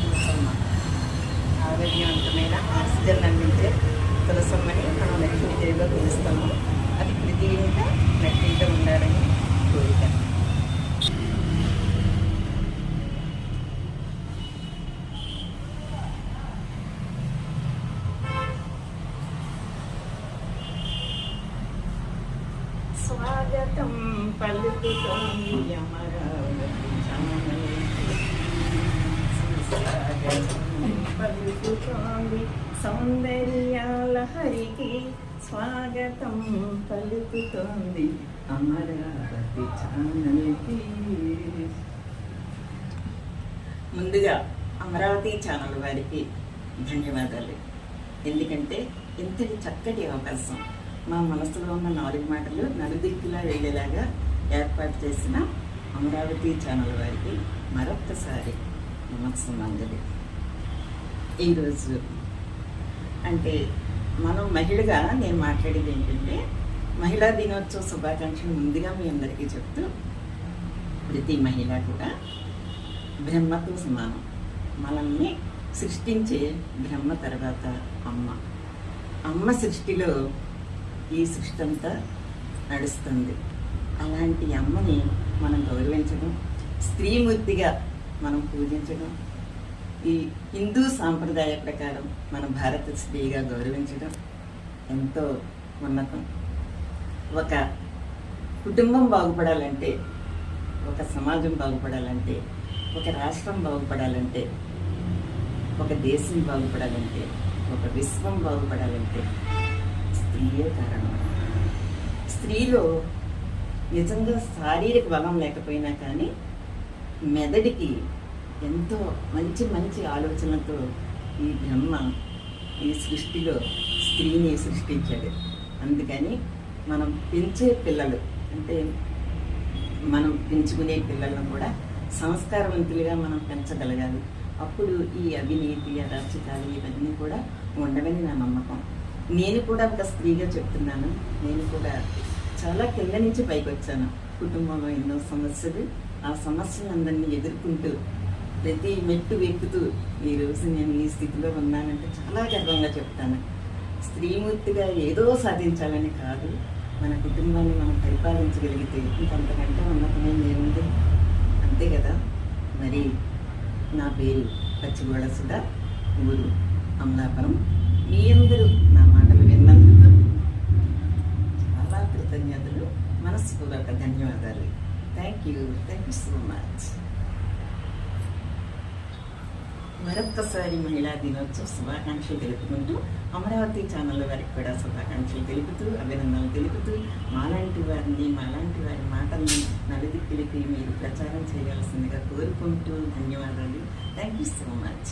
తులసమ్మ ఆరోగ్యవంతమైన ఆక్సిజన్ అందించే తులసమ్మని మనం లక్ష్మీదేవిగా పిలుస్తాము. అది ప్రతి ఇంట నట్టింట ఉండాలని కోరిక. స్వాగతం పలుకుతోంది అమరావతి జానకి. స్వాగతం పలుకుతోంది సౌందర్యాల హరికి స్వాగతం పలుకుతోంది. అమరావతి ఛానల్కి. ముందుగా అమరావతి ఛానల్ వారికి ధన్యవాదాలు. ఎందుకంటే ఇంతటి చక్కటి అవకాశం మా మనసులో ఉన్న నాలుగు మాటలు నలుదిక్కులా వెళ్ళేలాగా ఏర్పాటు చేసిన అమరావతి ఛానల్ వారికి మరొక్కసారి నమస్సమాంజలి ఈరోజు అంటే మనం మహిళగా నేను మాట్లాడేది ఏంటంటే మహిళా దినోత్సవ శుభాకాంక్షలు ముందుగా మీ అందరికీ చెప్తూ ప్రతి మహిళ కూడా బ్రహ్మతో సమానం. మనల్ని సృష్టించే బ్రహ్మ తర్వాత అమ్మ. అమ్మ సృష్టిలో ఈ సృష్టి అంతా నడుస్తుంది. అలాంటి అమ్మని మనం గౌరవించడం స్త్రీమూర్తిగా మనం పూజించడం ఈ హిందూ సాంప్రదాయ ప్రకారం మన భారత స్త్రీగా గౌరవించడం ఎంతో ఉన్నతం. ఒక కుటుంబం బాగుపడాలంటే ఒక సమాజం బాగుపడాలంటే ఒక రాష్ట్రం బాగుపడాలంటే ఒక దేశం బాగుపడాలంటే ఒక విశ్వం బాగుపడాలంటే స్త్రీయే కారణం. స్త్రీలో నిజంగా శారీరక బలం లేకపోయినా కానీ మెదడికి ఎంతో మంచి మంచి ఆలోచనలతో ఈ బ్రహ్మ ఈ సృష్టిలో స్త్రీని సృష్టించాడు. అందుకని మనం పెంచే పిల్లలు అంటే మనం పెంచుకునే పిల్లలను కూడా సంస్కారవంతులుగా మనం పెంచగలగాలి. అప్పుడు ఈ అవినీతి అరాచకాలు ఇవన్నీ కూడా ఉండవని నా నమ్మకం. నేను కూడా ఒక స్త్రీగా చెప్తున్నాను. నేను కూడా చాలా కింద నుంచి పైకి వచ్చాను కుటుంబంలో ఎన్నో సమస్యలు ఆ సమస్యలందరినీ ఎదుర్కొంటూ ప్రతి మెట్టు వెక్కుతూ ఈ రోజు నేను ఈ స్థితిలో ఉన్నానంటే చాలా గర్వంగా చెప్తాను. స్త్రీమూర్తిగా ఏదో సాధించాలని కాదు మన కుటుంబాన్ని మనం పరిపాలించగలిగితే ఇంకంతకంటే ఉన్నతమైన ఏముంది? అంతే కదా? మరి నా పేరు పచ్చిగోడ సుధా ఊరు అమలాపురం. మీ అందరూ నా మాటలు విన్నందుకు చాలా కృతజ్ఞతలు మనస్ఫూర్వక ధన్యవాదాలు. Thank you thank you so much మరొక్కసారి మహిళా దినోత్సవ శుభాకాంక్షలు తెలుపుకుంటూ అమరావతి ఛానల్ వారికి కూడా శుభాకాంక్షలు తెలుపుతూ అభినందనలు తెలుపుతూ మాలాంటి వారిని మాలాంటి వారి మాటల్ని నలుదిక్కులకి మీరు ప్రచారం చేయవలసిందిగా కోరుకుంటూ ధన్యవాదాలు. Thank you so much